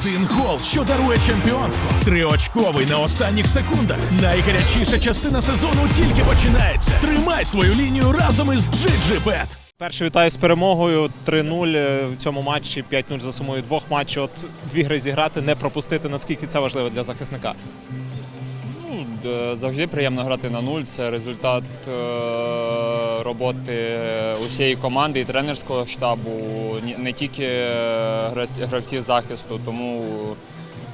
Один гол, що дарує чемпіонство. Триочковий на останніх секундах. Найгарячіша частина сезону тільки починається. Тримай свою лінію разом із GGBet. Перше вітаю з перемогою 3-0 в цьому матчі, 5-0 за сумою двох матчів. От дві гри зіграти, не пропустити. Наскільки це важливо для захисника? Ну, завжди приємно грати на нуль. Це результат е, роботи усієї команди і тренерського штабу, не тільки е, гравці- гравців захисту. Тому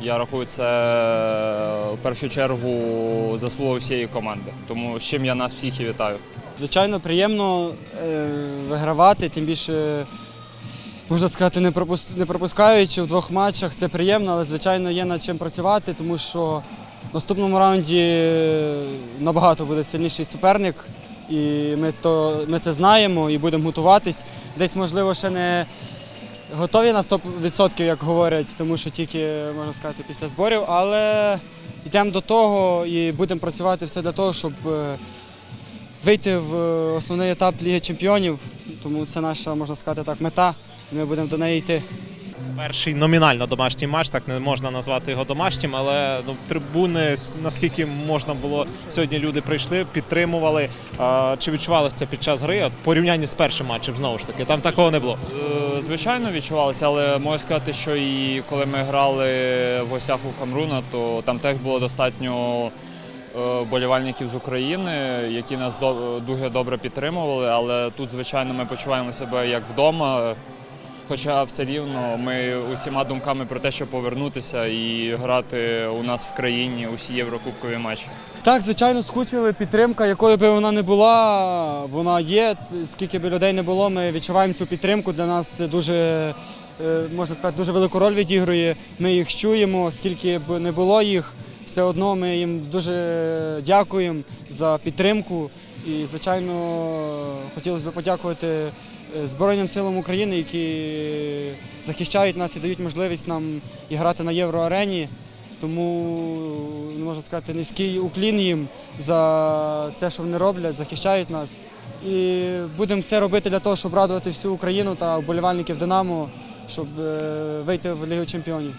я рахую це в першу чергу заслуга усієї команди. Тому з чим я нас всіх і вітаю. Звичайно, приємно е, вигравати, тим більше, можна сказати, не, пропускаючи в двох матчах. Це приємно, але звичайно є над чим працювати, тому що в наступному раунді е, набагато буде сильніший суперник, і ми, то, ми це знаємо і будемо готуватись. Десь, можливо, ще не готові на 100%, як говорять, тому що тільки, можна сказати, після зборів, але йдемо до того і будемо працювати все для того, щоб. е, вийти в основний етап Ліги Чемпіонів, тому це наша, можна сказати так, мета. і Ми будемо до неї йти. Перший номінально домашній матч, так не можна назвати його домашнім, але ну, трибуни, наскільки можна було сьогодні, люди прийшли, підтримували. А, чи відчувалося це під час гри? От, порівнянні з першим матчем, знову ж таки, там такого не було. Е, Звичайно, відчувалося, але можу сказати, що і коли ми грали в гостях у Камруна, то там теж було достатньо е, вболівальників з України, які нас дуже добре підтримували. Але тут, звичайно, ми почуваємо себе як вдома. Хоча все рівно ми усіма думками про те, щоб повернутися і грати у нас в країні усі єврокубкові матчі. Так, звичайно, скучили. Підтримка, якою би вона не була, вона є. Скільки б людей не було, ми відчуваємо цю підтримку. Для нас це дуже, е, можна сказати, дуже велику роль відігрує. Ми їх чуємо, скільки б не було їх, все одно ми їм дуже дякуємо за підтримку. І, звичайно, хотілося б подякувати е, Збройним силам України, які захищають нас і дають можливість нам і грати на євроарені. Тому ну, можна сказати, низький уклін їм за те, що вони роблять, захищають нас. І будемо все робити для того, щоб радувати всю Україну та вболівальників Динамо, щоб е, вийти в Лігу Чемпіонів.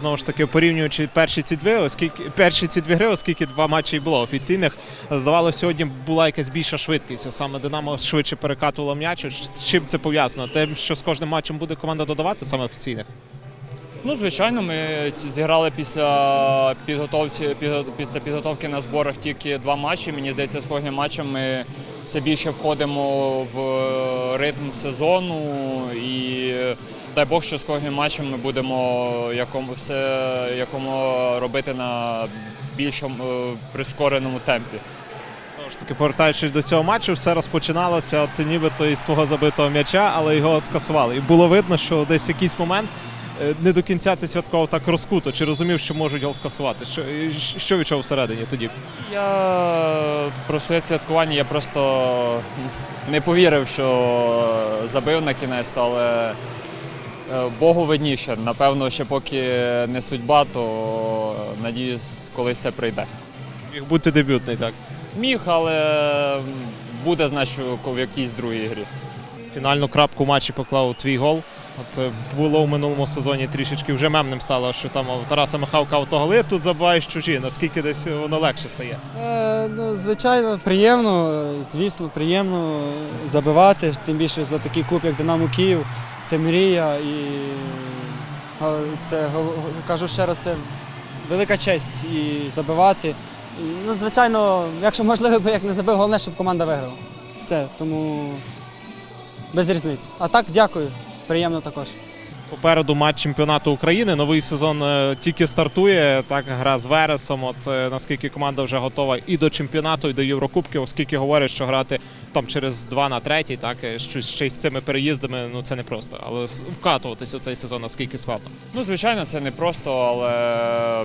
Знову ж таки, порівнюючи перші ці дві, оскільки перші ці дві гри, оскільки два матчі було офіційних, здавалося, сьогодні була якась більша швидкість. Саме Динамо швидше перекатувало м'яч. Чим це пов'язано? Тим, що з кожним матчем буде команда додавати саме офіційних. Ну, звичайно, ми зіграли після підготовці після підготовки на зборах тільки два матчі. Мені здається, з кожним матчем ми все більше входимо в ритм сезону і дай Бог, що з кожним матчем ми будемо якому все якому робити на більшому е, прискореному темпі. Знову ж таки, повертаючись до цього матчу, все розпочиналося от нібито із твого забитого м'яча, але його скасували. І було видно, що десь якийсь момент е, не до кінця ти святкував так розкуто. Чи розумів, що можуть гол скасувати? Що, що відчув всередині тоді? Я про своє святкування я просто не повірив, що забив на кінець, але Богу видніше. Напевно, ще поки не судьба, то надіюсь, колись це прийде. Міг бути дебютний, так. Міг, але буде, значить, в якійсь другій грі. Фінальну крапку матчі поклав твій гол. От е, було в минулому сезоні трішечки вже мемним стало, що там у Тараса Михалка автоголи, тут забуваєш чужі. Наскільки десь воно легше стає? Е, ну, звичайно, приємно, звісно, приємно забивати, тим більше за такий клуб, як Динамо Київ. Це мрія і е, це кажу ще раз, це велика честь і забивати. Ну, звичайно, якщо можливо, би як не забив, головне, щоб команда виграла. Все, тому без різниці. А так, дякую. Приємно також. Попереду матч чемпіонату України. Новий сезон е, тільки стартує. Так, гра з Вересом. От е, наскільки команда вже готова і до чемпіонату, і до Єврокубків, оскільки говорять, що грати там через два на третій, так е, що ще й з цими переїздами, ну це не просто. Але вкатуватись у цей сезон наскільки складно. Ну, звичайно, це не просто, але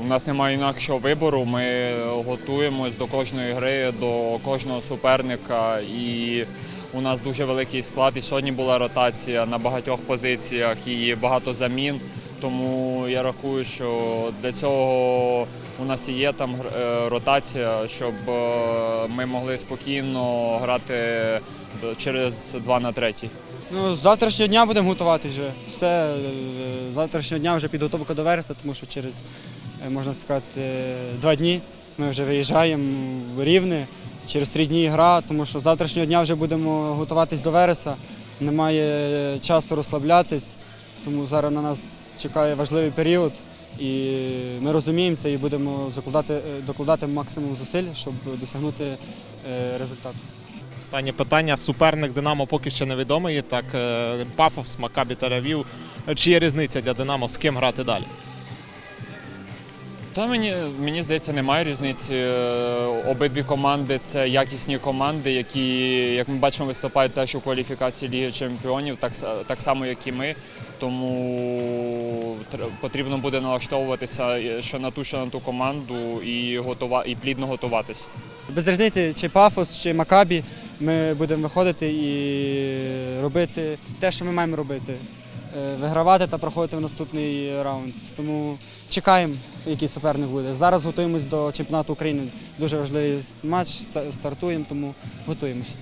у нас немає інакшого вибору. Ми готуємось до кожної гри, до кожного суперника. І у нас дуже великий склад. І сьогодні була ротація на багатьох позиціях і багато замін. Тому я рахую, що для цього у нас і є там е, ротація, щоб е, ми могли спокійно грати е, через 2 на 3. Ну, з завтрашнього дня будемо готувати вже. Все, з завтрашнього дня вже підготовка до вересня, тому що через, можна сказати, два дні ми вже виїжджаємо в Рівне. Через три дні гра, тому що з завтрашнього дня вже будемо готуватись до вереса. Немає часу розслаблятись, тому зараз на нас чекає важливий період. І ми розуміємо це і будемо закладати, е, докладати максимум зусиль, щоб досягнути е, результату. Останнє питання. Суперник Динамо поки ще невідомий. Так, е, Пафос, Макабі Тель-Авів. Чи є різниця для Динамо з ким грати далі? Та мені, мені здається, немає різниці. Е, Обидві команди це якісні команди, які, як ми бачимо, виступають теж у кваліфікації Ліги Чемпіонів, так, так само, як і ми. Тому потрібно буде налаштовуватися е, що на ту, що на ту команду і, готова, і плідно готуватися. Без різниці, чи пафос, чи макабі, ми будемо виходити і робити те, що ми маємо робити. Е, Вигравати та проходити в наступний раунд. Тому чекаємо, який суперник буде. Зараз готуємось до чемпіонату України. Дуже важливий матч, ста- стартуємо, тому готуємось.